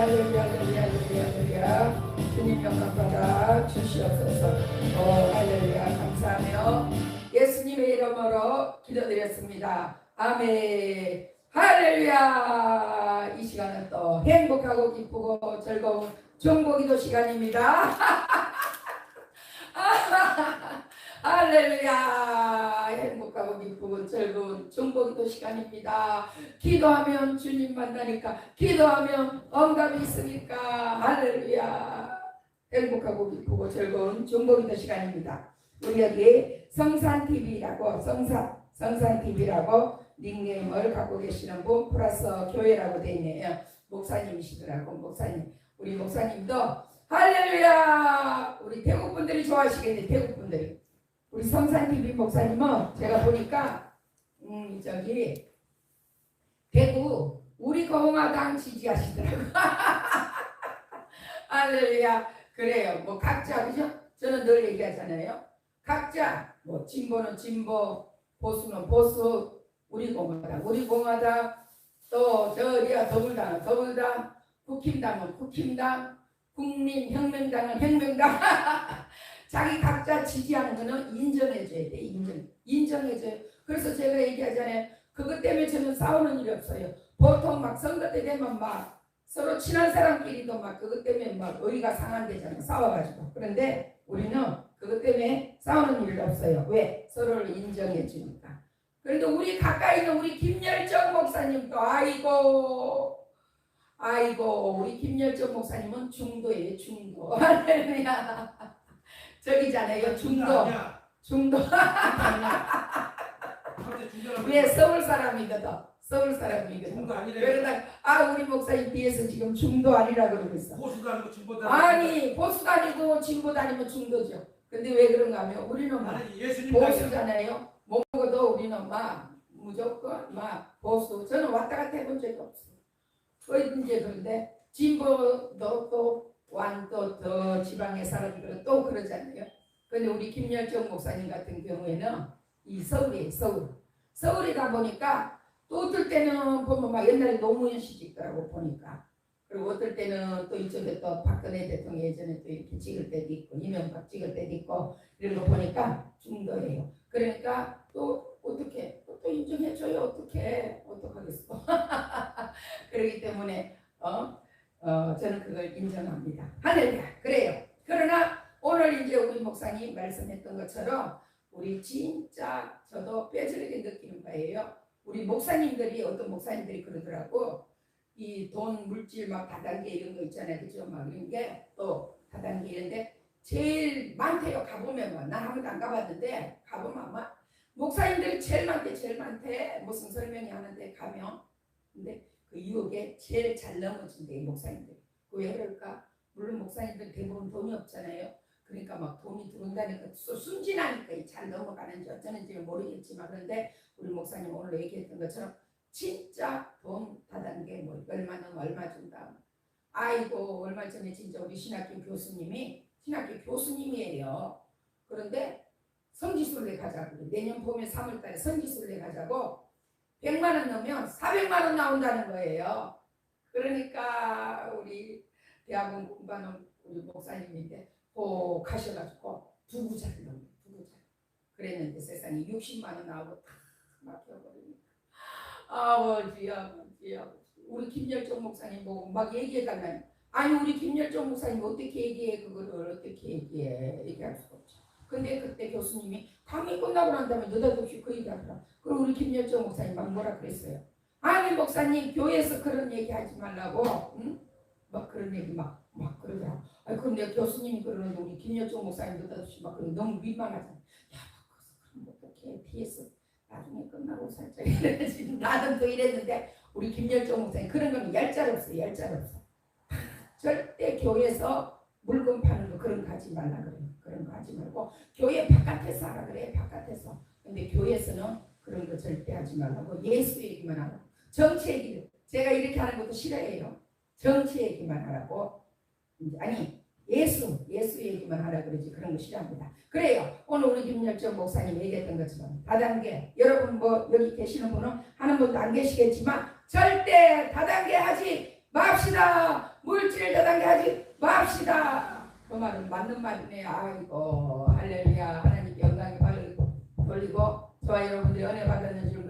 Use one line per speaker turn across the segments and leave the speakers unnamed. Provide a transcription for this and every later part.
할렐루야 할렐루야 할렐루야 할렐루야 주님 영광 받아 주시옵소서. 어 할렐루야. 감사하며 예수님의 이름으로 기도드렸습니다. 아멘. 할렐루야. 이 시간은 또 행복하고 기쁘고 즐거운 종보기도 시간입니다 할렐루야. 행복하고 기쁘고 즐거운 종보기도 시간입니다. 기도하면 주님 만나니까 기도하면 응답이 있으니까. 할렐루야. 행복하고 기쁘고 즐거운 종보기도 시간입니다. 우리 여기 성산TV라고 성산 성산TV라고 닉네임을 갖고 계시는 분 플러스 교회라고 되어 있네요. 목사님이시더라고 목사님. 우리 목사님도 할렐루야. 우리 태국 분들이 좋아하시겠네 태국 분들이 우리 성산TV 목사님은 제가 보니까 음 저기 대구 우리 공화당 지지하시더라고. 할렐루야. 그래요. 뭐 각자 그죠? 저는 늘 얘기하잖아요. 각자 뭐 진보는 진보 보수는 보수 우리 공화당 우리 공화당 또 저리야? 더불당 더불당 국힘당은 국힘당 국민혁명당은 혁명당 자기 각자 지지하는 거는 인정해줘야 돼 인정. 인정해줘요. 그래서 제가 얘기하잖아요. 그것 때문에 저는 싸우는 일이 없어요. 보통 막 선거 때 되면 막 서로 친한 사람끼리도 막 그것 때문에 막 의리가 상한되잖아 싸워가지고. 그런데 우리는 그것 때문에 싸우는 일이 없어요. 왜? 서로를 인정해 주니까. 그런데 우리 가까이 있는 우리 김열정 목사님도 아이고 아이고 우리 김열정 목사님은 중도예요 중도. 할렐루야 저기잖아요. 중도.
아니야.
중도.
중도라고
왜 서울 사람이거든. 서울 사람이거든.
중도.
그러다 아 우리 목사님 뒤에서 지금 중도 아니라 그러고 있어.
보수도 아니고 중보다.
아니 보수도 아니고 진보도 아니면 중도죠. 근데 왜 그런가 하면 우리는 막 보수잖아요. 뭐 먹어도 우리는 막 무조건 막 보수. 저는 왔다 갔다 해본 적이 없어. 그 이제 그런데 진보도 또 더 지방의 사람들은 또 그러잖아요. 근데 우리 김열정 목사님 같은 경우에는 이 서울이에요 서울. 서울이다 보니까 또 어떨 때는 보면 막 옛날에 노무현 씨 찍더라고 보니까. 그리고 어떨 때는 또 이쪽에 또 박근혜 대통령 예전에 또 이렇게 찍을 때도 있고 이명박 찍을 때도 있고 이런 거 보니까 중도예요. 그러니까 또 어떻게 또, 또 인정해줘요. 어떻게? 어떡하겠어? 그렇기 때문에 어, 어 저는 그걸 인정합니다. 할렐루야 그래요. 그러나 오늘 이제 우리 목사님 말씀했던 것처럼 우리 진짜 저도 뼈저리게 느끼는 바예요. 우리 목사님들이 어떤 목사님들이 그러더라고. 이 돈 물질 막 다단계 이런 거 있잖아요. 그죠? 막 이런 게또 다단계 이런데 제일 많대요. 가보면 뭐. 난한 번도 안 가봤는데 가보면 아마 목사님들이 제일 많대 제일 많대. 무슨 설명이 하는데 가면. 근데 그 유혹에 제일 잘 넘어진대 이 목사님들. 왜 그럴까? 물론 목사님들 대부분 돈이 없잖아요. 그러니까 막 돈이 들어온다니까 수- 순진하니까 잘 넘어가는지 어쩌는지는 모르겠지만 그런데 우리 목사님 오늘 얘기했던 것처럼 진짜 돈 다단계 뭐 얼마 는 얼마 준다. 아이고 얼마 전에 진짜 우리 신학교 교수님이 신학교 교수님이에요. 그런데 성지순례 가자고. 내년 봄에 3월달에 성지순례 가자고 100만 원 넣으면 400만 원 나온다는 거예요. 그러니까 우리 대학원 공부하는 우리 목사님인데 꼭 가셔가지고 부부자를 넣는 부부자 그랬는데 세상에 60만 원 나오고 다 막혀버리니까. 아버지 아버지 아버지. 우리 김열정 목사님 보고 막 얘기해달라니 아니 우리 김열정 목사님 어떻게 얘기해? 그거를 어떻게 얘기해? 얘기할 수가 없죠 근데 그때 교수님이 강의 끝나고 난 다음에 느닷없이 그 얘기하더라. 그럼 우리 김열정 목사님 막 뭐라 그랬어요? 아니 목사님 교회에서 그런 얘기 하지 말라고. 응? 막 그런 얘기 막, 막 그러더라. 아니 내가 교수님이 그러는데 우리 김열정 목사님 느닷없이 막 너무 민망하잖아. 야 그럼 어떻게 뒤에서 나중에 끝나고 살짝 이래야지 나는 또 이랬는데 우리 김열정 목사님 그런 거는 얄짤 없어 얄짤 없어. 절대 교회에서 물건 파는 거 그런 거 하지 말라 그래요. 그런 거 하지 말고 교회 바깥에서 하라 그래 바깥에서. 근데 교회에서는 그런 거 절대 하지 말라고 예수 얘기만 하라 정치 얘기 제가 이렇게 하는 것도 싫어해요. 정치 얘기만 하라고. 아니 예수 예수 얘기만 하라 그러지 그런 거 싫어합니다. 그래요. 오늘 우리 김열정 목사님 얘기했던 것처럼 다단계. 여러분 뭐 여기 계시는 분은 하는 분도 안 계시겠지만 절대 다단계 하지 맙시다. 물질 다단계 하지 맙시다. 그 말은 맞는 말이네. 아이고 할렐루야 하나님께 영광이 돌리고 저와 여러분들이 은혜 받았는 줄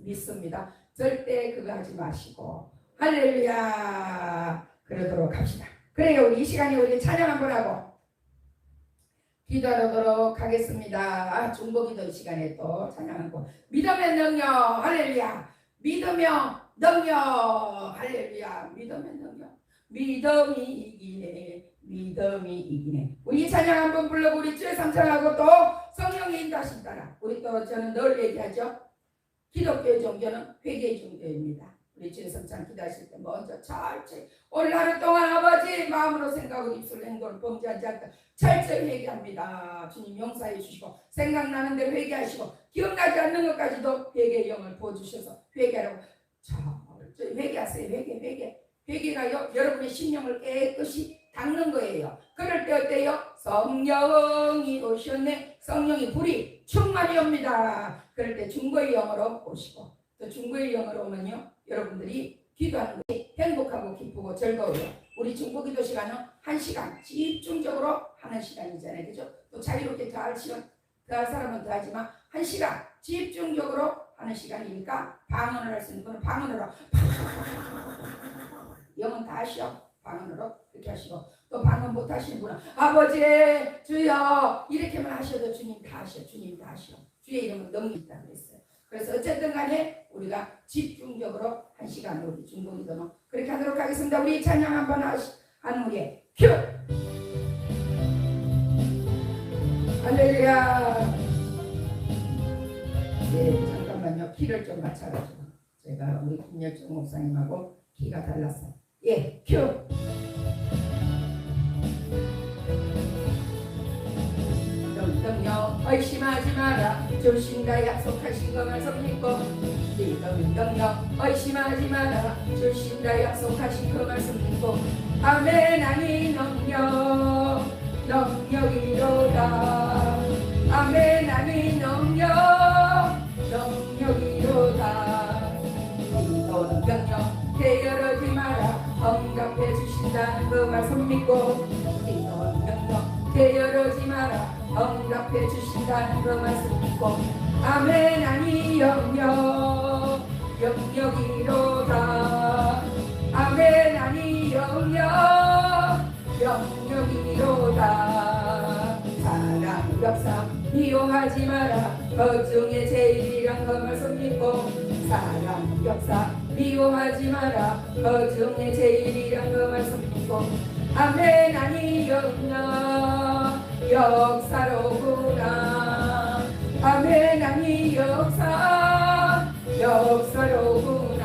믿습니다. 절대 그거 하지 마시고 할렐루야 그러도록 합시다. 그래요 이 시간에 우리 찬양 한번 하고 기도하도록 하겠습니다. 아, 중보기도 시간에 또 찬양하고 믿음의 능력 할렐루야 믿으며 능력 할렐루야 믿음의 능력 믿음이 이기네. 믿음이 이기네. 우리 이 찬양 한번 불러고 우리 주의 삼창하고 또 성령의 인도하심 따라. 우리 또 저는 늘 얘기하죠. 기독교의 종교는 회개의 종교입니다. 우리 주의 삼창 기도하실 때 먼저 철저히 오늘 하루 동안 아버지 마음으로 생각으로 입술 행동을 범죄하지 않다 철저히 회개합니다. 주님 용서해 주시고 생각나는 대로 회개하시고 기억나지 않는 것까지도 회개의 영을 부어주셔서 회개하라고. 철저히 회개하세요. 회개 회개 회개가 여, 여러분의 심령을 깨끗이 닦는 거예요. 그럴 때 어때요? 성령이 오셨네. 성령이 불이 충만히 옵니다. 그럴 때 중보의 영으로 오시고 또 중보의 영으로 오면요 여러분들이 기도하는 것이 행복하고 기쁘고 즐거워요. 우리 중보 기도 시간은 한 시간 집중적으로 하는 시간이잖아요. 그죠? 또 자유롭게 더할 시간 더할 사람은 더하지만 한 시간 집중적으로 하는 시간이니까 방언을 할 수 있는 분은 방언으로 영은 다 하시오 방언으로 그렇게 하시고. 또 방언 못 하시는 분은 아버지 주여! 이렇게만 하셔도 주님 다 하시오 주님 다 하시오 주의 이름은 능이 있다 그랬어요. 그래서 어쨌든 간에 우리가 집중적으로 한 시간 우리 중보기도는 그렇게 하도록 하겠습니다. 우리 찬양 한번 하는 우리의 큐! 할렐루야! 네 잠깐만요. 키를 좀 맞춰가지고. 제가 우리 김열정 목사님하고 키가 달랐어요 예, 큐. 의심하지 마라. 주신다 약속하신 것만 믿음 능력 의심하지 마라. 주신다 약속하신 그 말씀 믿고. 아멘 아니 능력 능력이로다. 아멘 아니 능력이로다. 믿음 능력 게으 응답해 주신다는 그 말씀 믿고 게으르지 마라. 응답해 주신다는 그 말씀 믿고 아멘 아니 영역 영역이로다. 아멘 아니 영역 영역이로다. 사랑 역사 미워하지 마라. 그 중에 제일이란 그 말씀 믿고 사랑 역사 미워하지 마라. 그 중에 제일이란 그 말씀 믿고 아멘 아니 영역 역사로구나. 아멘 아니 역사 역사로구나.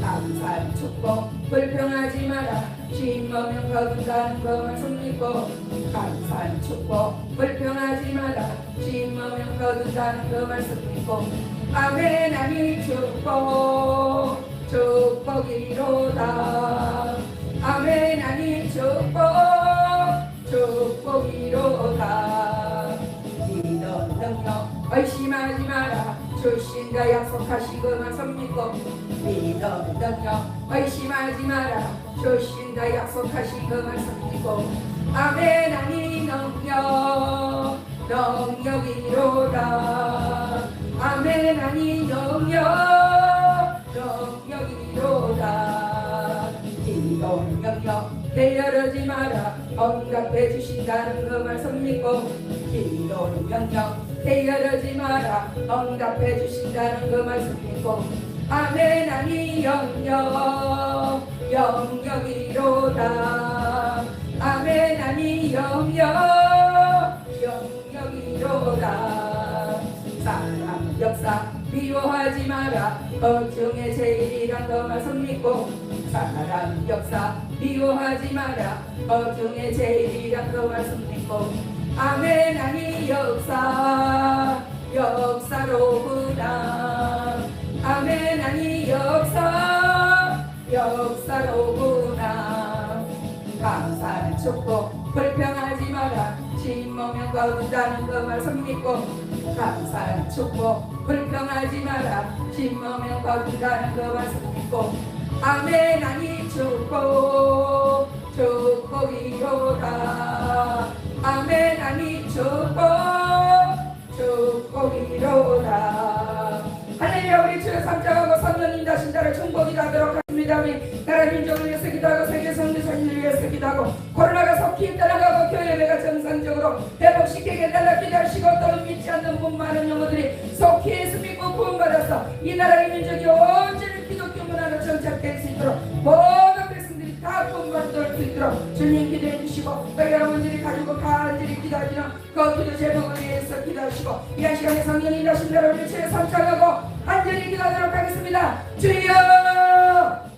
감사한 축복 불평하지 마라. 심어면 거둔다는 것만 손 믿고 감사한 축복 불평하지 마라. 심어면 거둔다는 그 말씀 믿고 아멘 축복 축복이로다. 아멘 아니 축복 축복이로다. 믿음 능력 의심하지 마라. 주신다 손 믿고. 믿음 능력 의심하지 마라. 주신다 손 믿고. 아멘 아니 능력 능력이로다 게으르지 마라. 응답해 주신다는 그 말씀 믿고. 기도는 명령 게으르지 마라. 응답해 주신다는 그 말씀 믿고. 아멘 아니 영영 영영이로다. 아멘 아니 영영 영영이로다. 사랑 역사 미워하지 마라. 걱정의 제일이란 그 말씀 믿고 사랑 역사 미워하지 마라. 걱정의 제일이란 그 말씀 믿고 아멘 아니 역사 역사로구나. 아멘 아니 역사 역사로구나. 감사한 축복 불평하지 마라 심으면 거둔다는 그 말씀 믿고 감사한 축복 불평하지 마라. 심으면 거둔다는 그 말씀 믿고 아멘 아니 축복 축복이로다 아멘 아니 축복 축복이로다 할렐루야 우리 주를 삼장하고 선녀님 다신 자를 축복이 나도록 하십니다 우리 나라 민족을 회복시키게 달라 기도하시고 또 믿지 않는 분 많은 영혼들이 속히 예수 믿고 구원받아서 이 나라의 민족이 온전히 기독교 문화로 정착될 수 있도록 모든 백성들이 다 구원받을 수 있도록 주님 기도해 주시고 또 여러분들이 가지고 간절히 기도하시는 그 기도 제목을 위해서 기도하시고 이 한 시간에 성령이 나신 나를 위해 삼창하고 간절히 기도하도록 하겠습니다. 주여